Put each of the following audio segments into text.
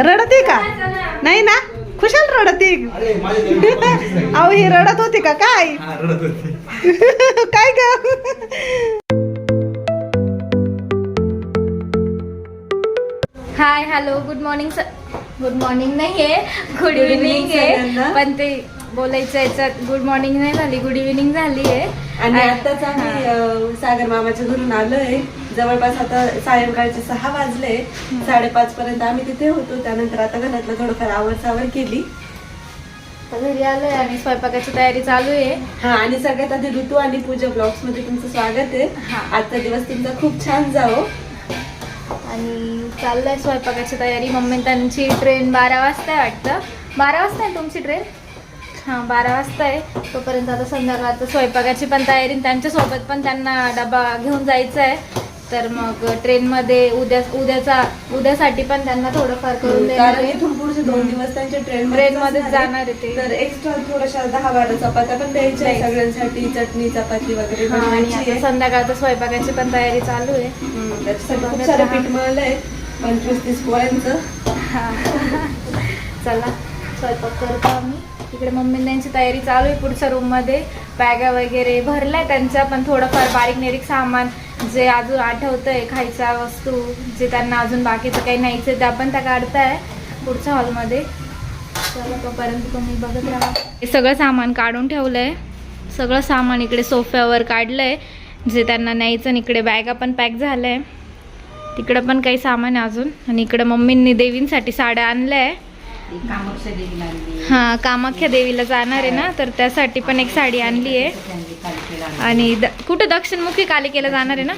रडते का? नाही ना? खुशाल रडते. अहो ही रडत होती का? काय? हा, रडत होती. काय ग? Hi hello good morning good morning नाही आहे गुड Good इव्हिनिंग evening आहे. पण ते बोलायचं याच्यात गुड मॉर्निंग नाही झाली गुड इव्हिनिंग झाली आहे. आणि आताच आम्ही अं, सागर मामाच्या घरून आलोय. जवळपास आता सायंकाळचे सहा वाजले. साडेपाच पर्यंत आम्ही तिथे होतो. त्यानंतर आता घरातलं थोडंफार आवर सावर केली घरी आलोय आणि स्वयंपाकाची तयारी चालू आहे. हा आणि सगळ्यात आधी ऋतू आणि पूजा ब्लॉग्समध्ये तुमचं स्वागत आहे. हा. आजचा दिवस तुमचा खूप छान जाओ आणि चाललंय स्वयंपाकाची तयारी. मम्मी त्यांची ट्रेन बारा वाजता आहे वाटतं. बारा वाजता आहे तुमची ट्रेन हां बारा वाजता आहे. तोपर्यंत आता संध्याकाळचं स्वयंपाकाची पण तयारी आणि त्यांच्यासोबत पण त्यांना डबा घेऊन जायचं आहे तर मग ट्रेनमध्ये उद्या उद्याचा उद्यासाठी पण त्यांना थोडंफार करून कारण आहे. इथून पुढचे दोन दिवस त्यांच्या ट्रेन ट्रेन मध्येच जाणार आहे ते. तर एक्स्ट्रा थोड्याशा दहा बारा चपात्या पण द्यायच्या आहे सगळ्यांसाठी. चटणी चपाती वगैरे हां, आणि बनवायची आहे. संध्याकाळचं स्वयंपाकाची पण तयारी चालू आहे. हम्म, त्याच्यासाठी खूप सारं पीठ मळलंय. पंचवीस तीस पोळ्यांचं चला. स्वयंपाक करतो आम्ही. तिकडे मम्मी त्यांची तयारी चालू आहे पुढच्या रूममध्ये बॅगा वगैरे भरल्या त्यांच्या पण थोडंफार बारीक निरीक सामान जे अजून आठवतंय खायच्या वस्तू जे त्यांना अजून बाकीचं काही न्यायचं त्या पण त्या काढताय पुढच्या हॉलमध्ये चला तोपर्यंत तुम्ही बघत राहा. हे सगळं सामान काढून ठेवलंय. सगळं सामान इकडे सोफ्यावर काढलंय. जे त्यांना न्यायचं इकडे बॅगा पण पॅक झालंय. तिकडं पण काही सामान आहे अजून. आणि इकडं मम्मींनी देवींसाठी साड्या आणल्या आहे. हां कामाख्या देवीला जाणार आहे ना तर त्यासाठी पण एक साडी आणली आहे. आणि द कुठं दक्षिणमुखी कालिकेला जाणार आहे ना.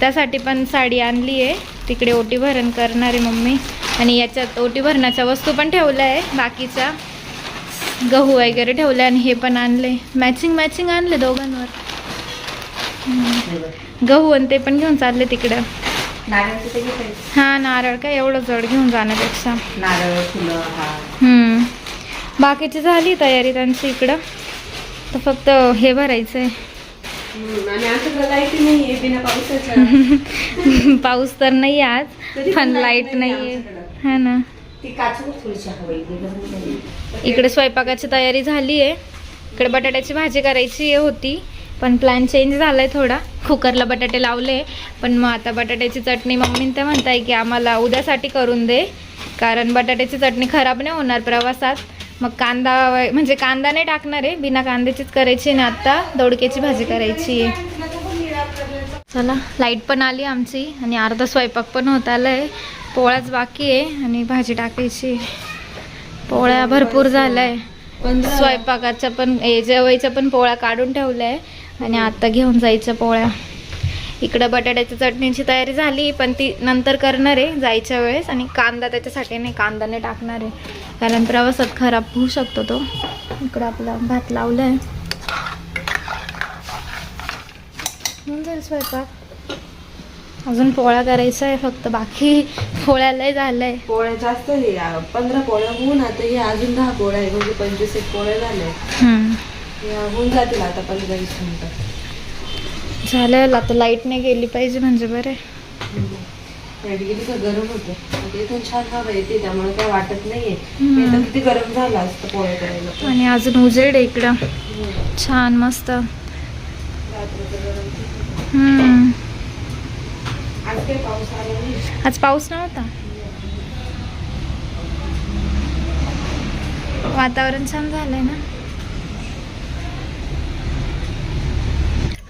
त्यासाठी पण साडी आणली आहे. तिकडे ओटी भरण करणार आहे मम्मी. आणि याच्यात ओटी भरणाच्या वस्तू पण ठेवल्या आहे बाकीच्या गहू वगैरे ठेवले आणि हे पण आणले. मॅचिंग मॅचिंग आणले दोघांवर. गहू आणि ते पण घेऊन चालले तिकडं. हा नारळ काय एवढं जड घेऊन जाण्यापेक्षा. नारळ फुलं हा. हम्म. बाकीची झाली तयारी त्यांची इकडं. तर फक्त हे भरायचं आहे हम्म, आणि आमच्याकडे लाइट नाहीये बिना पावसाच्या पाऊस तर नाही आज तरी पण light लाइट नाहीये नाहीये. आमच्याकडं. हा ना. ती काचून थोडीशी हवी गरम झाली इकडे स्वयंपाकाची तयारी झाली आहे इकडे बटाट्याची भाजी करायची होती पण प्लॅन चेंज झालाय थोडा. कुकरला बटाटे लावले पण मग आता बटाट्याची चटणी मम्मी ते म्हणताय की आम्हाला उद्यासाठी करून दे कारण बटाट्याची चटणी खराब नाही होणार प्रवासात. मग कांदा म्हणजे कांदा नाही टाकणार आहे बिना कांद्याचीच करायची आणि आता दोडक्याची भाजी करायची आहे. चला लाइट पण आली आमची आणि अर्धा स्वयंपाक पण होत आलाय. पोळ्याच बाकी आहे आणि भाजी टाकायची. आहे. पोळ्या भरपूर झालाय. पंधरा स्वयंपाकाच्या पण जेवायच्या पण पोळ्या काढून ठेवल्या आहे. आणि आता घेऊन जायच्या पोळ्या. इकडं बटाट्याच्या चटणीची तयारी झाली पण ती नंतर करणार आहे जायच्या वेळेस. आणि कांदा त्याच्यासाठी नाही कांदा नाही टाकणार आहे. कारण प्रवासात खराब होऊ शकतो तो. इकडं आपला भात लावला आहे होऊन जाईल स्वयंपाक. अजून पोळ्या करायचा आहे फक्त बाकी पोळ्या लय झालंय. पोळ्या जास्त पंधरा पोळ्या होऊन आता हे अजून दहा पोळ्या आहे म्हणजे पंचवीस एक पोळ्या झाल्या होऊन जातील आता पंधरा वीस मिनिटं. झालं आता लाइट नाही गेली पाहिजे म्हणजे बरं. लाइट गेली गरम होतं. आता इथून छान हवा येते त्यामुळे काय वाटत नाहीये. हम्म. नाही तर किती गरम झालं असतं पोळ्या करायला. पण. आणि अजून उजेड आहे इकडं. छान मस्त. आज पाऊस नव्हता? वातावरण छान झालंय ना?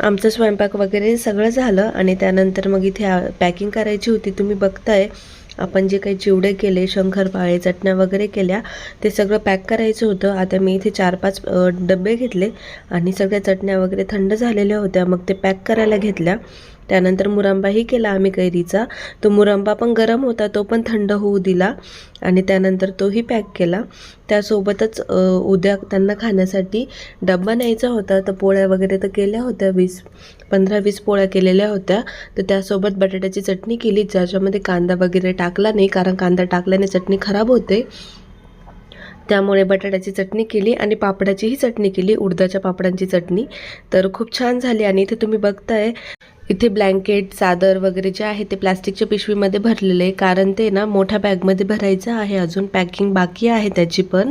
आमचं स्वयंपाक वगैरे सगळं झालं आणि त्यानंतर मग इथे पॅकिंग करायची होती. तुम्ही बघताय आपण जे काही चिवडे केले शंकरपाळे चटण्या वगैरे केल्या ते सगळं पॅक करायचं होतं. आता मी इथे चार पाच डबे घेतले आणि सगळ्या चटण्या वगैरे थंड झालेल्या होत्या. मग ते पॅक करायला घेतल्या. त्यानंतर मुरांबाही केला आम्ही कैरीचा. तो मुरांबा पण गरम होता तो पण थंड होऊ दिला आणि त्यानंतर तोही पॅक केला. त्यासोबतच उद्या त्यांना खाण्यासाठी डब्बा न्यायचा होता तर पोळ्या वगैरे तर केल्या होत्या वीस पंधरा वीस पोळ्या केलेल्या होत्या. तर त्यासोबत बटाट्याची चटणी केली ज्याच्यामध्ये कांदा वगैरे टाकला नाही कारण कांदा टाकल्याने चटणी खराब होते. त्यामुळे बटाट्याची चटणी केली आणि पापडाचीही चटणी केली उडदाच्या पापडांची चटणी. तर खूप छान झाली आणि इथे तुम्ही बघताय इथे ब्लँकेट चादर वगैरे जे आहे ते प्लास्टिकच्या पिशवीमध्ये भरलेले आहे. कारण ते ना मोठ्या बॅगमध्ये भरायचं आहे. अजून पॅकिंग बाकी आहे त्याची पण.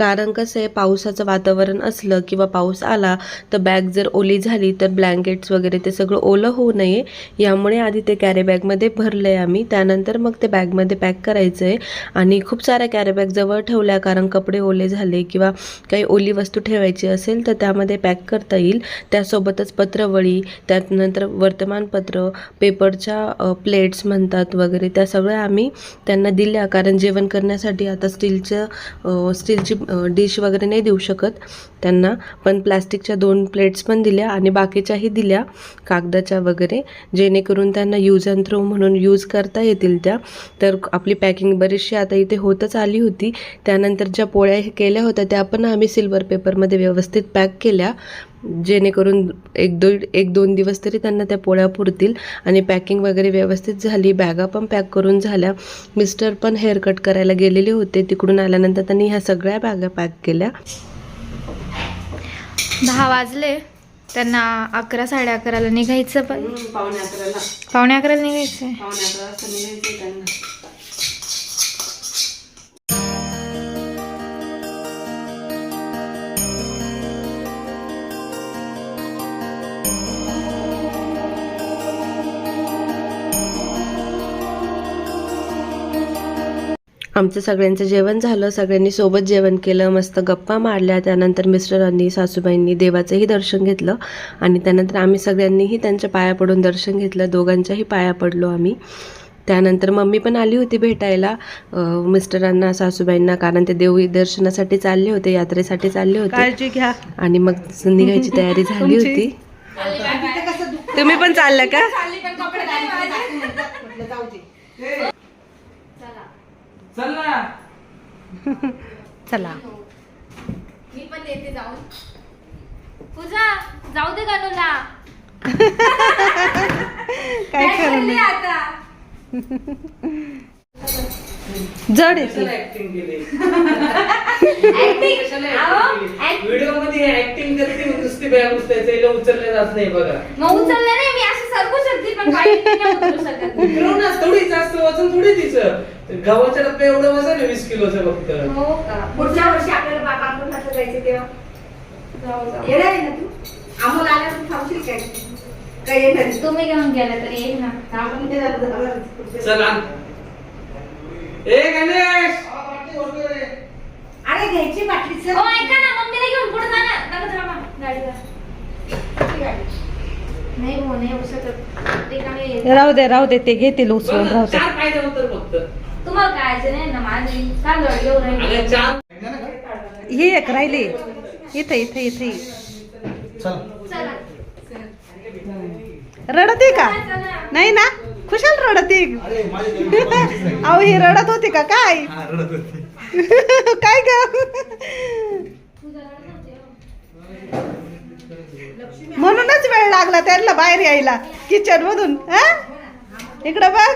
कारण कसं आहे पावसाचं वातावरण असलं किंवा पाऊस आला तर बॅग जर ओली झाली तर ब्लँकेट्स वगैरे ते सगळं ओलं होऊ नये. यामुळे आधी ते कॅरीबॅगमध्ये भरलं आहे आम्ही. त्यानंतर मग ते बॅगमध्ये पॅक करायचं आहे आणि खूप साऱ्या कॅरीबॅग जवळ ठेवल्या कारण कपडे ओले झाले किंवा काही ओली वस्तू ठेवायची असेल तर त्यामध्ये पॅक करता येईल. त्यासोबतच पत्रवळी त्यानंतर वर्तमानपत्र पेपरच्या प्लेट्स म्हणतात वगैरे त्या सगळ्या आम्ही त्यांना दिल्या. कारण जेवण करण्यासाठी आता स्टीलचं स्टीलची डिश वगैरे नाही देऊ शकत. त्यांना पण प्लास्टिकच्या दोन प्लेट्स पण दिल्या आणि बाकीच्याही दिल्या कागदाच्या वगैरे. जेणेकरून त्यांना यूज अँड थ्रो म्हणून यूज करता येतील त्या. तर आपली पॅकिंग बरीचशी आता इथे होतच आली होती. त्यानंतर ज्या पोळ्या केल्या होत्या त्या पण आम्ही सिल्वर पेपरमध्ये व्यवस्थित पॅक केल्या. जेणेकरून एक दोन एक दोन दिवस तरी त्यांना त्या पोळ्या पुरतील आणि पॅकिंग वगैरे व्यवस्थित झाली. बॅगा पण पॅक करून झाल्या. मिस्टर पण हेअर कट करायला गेलेले होते. तिकडून आल्यानंतर त्यांनी ह्या सगळ्या बॅगा पॅक केल्या. दहा वाजले. त्यांना अकरा साडे अकराला निघायचं पण. पावणे अकराला. पावणे अकराला निघायचं आमचं सगळ्यांचं जेवण झालं. सगळ्यांनी सोबत जेवण केलं. मस्त गप्पा मारल्या. त्यानंतर मिस्टरांनी सासूबाईंनी देवाचंही दर्शन घेतलं. आणि त्यानंतर आम्ही सगळ्यांनीही त्यांच्या पाया पडून दर्शन घेतलं. दोघांच्याही पाया पडलो आम्ही. त्यानंतर मम्मी पण आली होती भेटायला मिस्टरांना सासूबाईंना कारण ते देवी दर्शनासाठी चालले होते यात्रेसाठी चालले होते. घ्या. आणि मग निघायची तयारी झाली होती. तुम्ही पण चाललं का? चल. ना चला. मी पण येते जाऊन. पूजा जाऊ दे गणूला. काय ठरली आता. जड येते ऍक्टिंग केली? Acting? अहो, act- व्हिडिओमध्ये ऍक्टिंग करते नुसती बॅग उचलायचं हिला उचललं जात नाही बघा. मग उचललं नाही मी असं सरकू ना थोडी जास्त वजन थोडी तिचं. गव्हाच्या डब्या एवढं वजन आहे वीस किलोचं फक्त. हो का? पुढच्या वर्षी आपल्याला बाबा आपण कसं जायचं तेव्हा. जाऊ जाऊ. येणार आहे ना तू. अमोल आल्यावर तू थांबशील काय? काय येणार आहे? तुम्ही घेऊन गेला तर येईल ना. हा, मग. चल. ए गणेश! अरे घ्यायची बाटली ओ सर ऐका ना मम्मीला घेऊन पुढे जा ना. नका थांबा गाडीवर नाही हो नाही होऊ शकत. राहू दे राहू दे ते घेतील उचलून राहू दे. तुम्हाला काय नाही ना माझी ही एक राहिली. इथे इथे इथे. चला. रडते का. नाही ना? खुशाल रडते. अहो ही रडत होती का? काय? हा, रडत होती. काय ग पूजा रडत होती, हो. म्हणूनच वेळ लागला त्यांना बाहेर यायला. किचन मधून हा? इकडं बघ.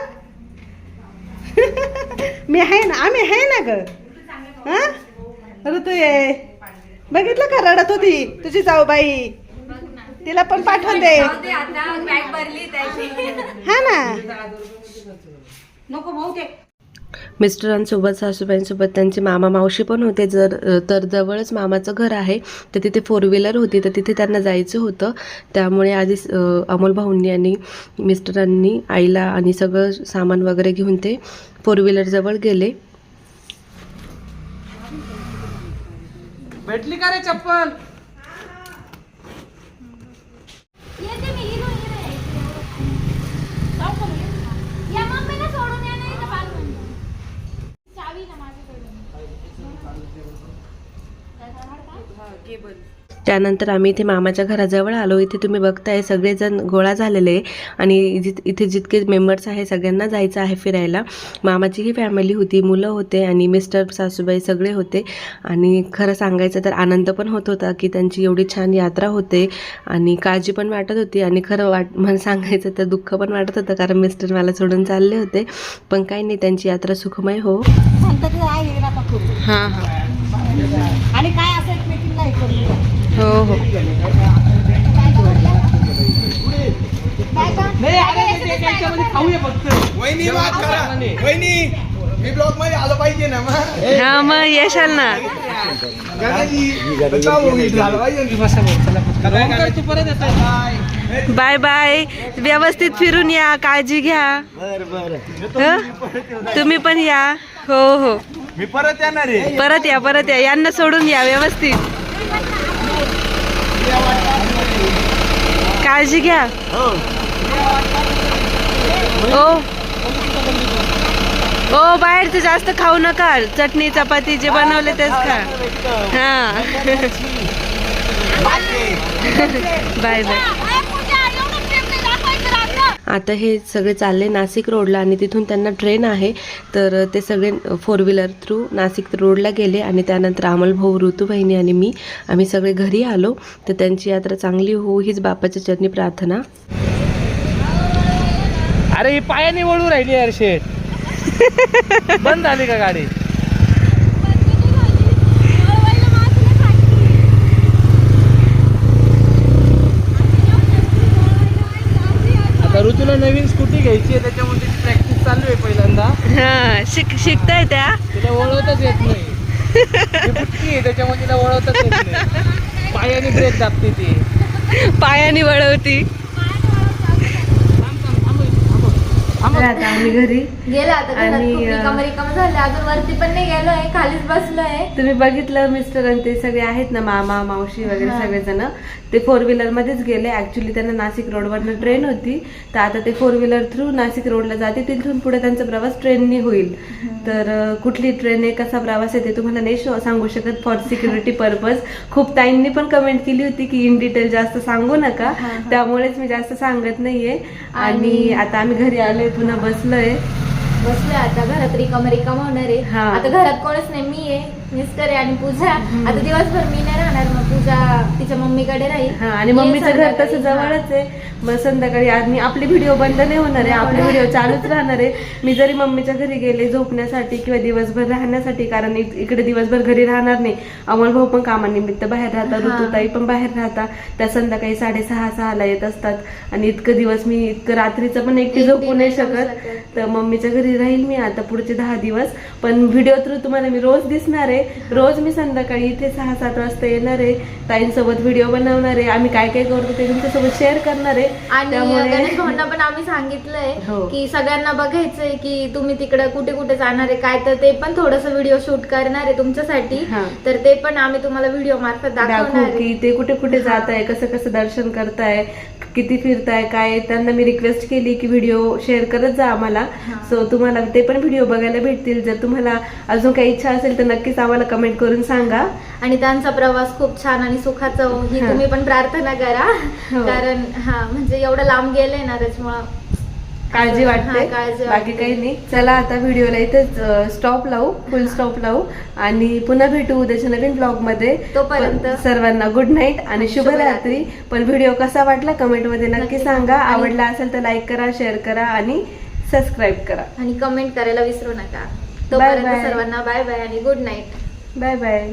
मी आहे ना आम्ही आहे ना ग. हा? ऋतू ये. बघितलं का रडत होती तुझी जाऊबाई. तिला पण पाठवून दे. जाऊ दे आता बॅग भरली त्याची. हा ना. नको भाऊ ते मिस्टरांसोबत सासूबाईंसोबत त्यांचे मामा मावशी पण होते. जर तर जवळच मामाचं घर आहे. तर तिथे फोर व्हीलर होती. तर तिथे त्यांना जायचं होतं. त्यामुळे आधी अमोल भाऊंनी आणि मिस्टरांनी आईला आणि सगळं सामान वगैरे घेऊन ते फोर व्हीलरजवळ गेले. भेटली का रे चप्पल येते मी हिरो हिरो जाऊ का मी? या मम्मीला सोडून या नाही तर पाच मिनिटं. चावी ना माझ्याकडे त्यानंतर आम्ही इथे मामाच्या घराजवळ आलो. इथे तुम्ही बघताय सगळेजण गोळा झालेले आणि जिथ इथे जितके मेंबर्स आहे सगळ्यांना जायचं आहे फिरायला. मामाचीही फॅमिली होती मुलं होते आणि मिस्टर सासूबाई सगळे होते. आणि खरं सांगायचं तर आनंद पण होत होता की त्यांची एवढी छान यात्रा होते आणि काळजी पण वाटत होती. आणि खरं वाट मला सांगायचं तर दुःख पण वाटत होतं कारण मिस्टर मला सोडून चालले होते. पण काही नाही त्यांची यात्रा सुखमय हो. हां हां. आणि काय हे हो नाही अरे ते- ते याच्यामध्ये खाऊया फक्त. वहिनी वाद करा. नाही. वहिनी मी ब्लॉगमध्ये आलो पाहिजे ना मग. हा मग यशाल ना. बाय. बाय व्यवस्थित फिरून या काळजी घ्या. हं? तुम्ही पण या. हो हो. मी परत येणार आहे. परत या परत या. यांना सोडून या व्यवस्थित. काळजी घ्या. ओ. ओ बाहेरचं जास्त खाऊ नका. चटणी चपाती जे बनवले तेच खा. हा. Bye bye. आता हे सगळे चालले नाशिक रोडला आणि तिथून त्यांना ट्रेन आहे. तर ते सगळे फोर व्हीलर थ्रू नाशिक रोडला गेले आणि त्यानंतर अमल भाऊ ऋतू बहिणी आणि मी आम्ही सगळे घरी आलो. तर त्यांची यात्रा चांगली हो हीच बापाच्या चरणी प्रार्थना. अरे ही पायाने वळू राहिली यार शेट बंद झाली का गाडी? आता ऋतूला नवीन स्कूटी घ्यायची आहे त्याच्यामुळे त्याची प्रॅक्टिस चालू आहे पहिल्यांदा. हा शिक शिकताय त्या? तिला वळवताच येत नाही. ही बुटकी आहे त्याच्यामुळे तिला वळवताच येत नाही. पायाने ब्रेक दाबते ती. पायाने वळवती. आता आम्ही घरी. गेला आता घरात आणि, खूप अं, रिकामं रिकामं झालं. अजून वरती पण नाही गेलोय खालीच बसलोय. तुम्ही बघितलं मिस्टर आणि ते सगळे आहेत ना मामा मावशी वगैरे. सगळेजण. ते फोर व्हीलर मध्येच गेले. ऍक्च्युली त्यांना नाशिक रोडवरनं ट्रेन होती. तर आता ते फोर व्हीलर थ्रू नाशिक रोडला जाते तिथून पुढे त्यांचा प्रवास ट्रेननी होईल. तर कुठली ट्रेन आहे कसा प्रवास आहे ते तुम्हाला नाही सांगू शकत फॉर सिक्युरिटी पर्पज खूप ताईंनी पण कमेंट केली होती की इन डिटेल जास्त सांगू नका. त्यामुळेच मी जास्त सांगत नाहीये. आणि आता आम्ही घरी आलोय पुन्हा बसलोय. बसलोय आता. घरात रिकामं रिकामं होणार आहे. हा. आता घरात कोणच नाही. मी आहे. मिस्टर आहे आणि पूजा. आता दिवसभर मी नाही राहणार मग पूजा तिच्या मम्मीकडे राहील. हा आणि मम्मीचं घर. तसं जवळच आहे. मग संध्याकाळी आणि आपली व्हिडिओ बंद नाही होणार आहे आपले व्हिडिओ चालूच राहणार आहे. मी जरी मम्मीच्या घरी गेले झोपण्यासाठी किंवा दिवसभर राहण्यासाठी कारण इकडे दिवसभर घरी राहणार नाही. अमोल भाऊ पण कामानिमित्त बाहेर राहतात. ऋतुताई पण बाहेर राहतात. त्या संध्याकाळी साडेसहा सहाला येत असतात. आणि इतकं दिवस मी इतकं रात्रीचं पण एकटी झोपू नाही शकत. तर मम्मीच्या घरी राहील मी आता पुढचे दहा दिवस. पण व्हिडिओ थ्रू तुम्हाला मी रोज दिसणार आहे. रोज मी संध्याकाळी इथे सहा सात वाजता येणार आहे ताईंसोबत व्हिडिओ बनवणार आहे आम्ही काय काय करतो ते तुमच्यासोबत शेअर करणार आहे आणि गणेश भाऊंना पण आम्ही सांगितलंय हो. की सगळ्यांना बघायचंय की तुम्ही तिकडे कुठे कुठे जाणार आहे काय तर ते पण थोडस व्हिडिओ शूट करणार आहे तुमच्यासाठी हा. तर ते पण आम्ही तुम्हाला व्हिडिओ मार्फत दाखवणार दाखवू आहे. की ते कुठे कुठे जात आहे कसं कसं दर्शन करताय किती फिरताय काय त्यांना मी रिक्वेस्ट केली की व्हिडिओ शेअर करत जा आम्हाला. सो तुम्हाला ते पण व्हिडिओ बघायला भेटतील. जर तुम्हाला अजून काही इच्छा असेल तर नक्कीच आम्हाला कमेंट करून सांगा. आणि त्यांचा प्रवास खूप छान आणि सुखाचा हो. तुम्ही पण प्रार्थना करा. हो. कारण हा म्हणजे एवढं लांब गेले ना त्याच्यामुळं काळजी वाटते. काळजी बाकी. काही नाही. चला आता व्हिडिओला इथेच स्टॉप लावू फुल स्टॉप लावू. आणि पुन्हा भेटू उद्याच्या नवीन ब्लॉगमध्ये तोपर्यंत सर्वांना गुड नाईट आणि शुभरात्री. पण व्हिडिओ कसा वाटला कमेंटमध्ये नक्की सांगा. आवडला असेल तर लाईक करा शेअर करा आणि सबस्क्राईब करा. आणि कमेंट करायला विसरू नका. तोपर्यंत. सर्वांना बाय बाय आणि गुड नाईट बाय बाय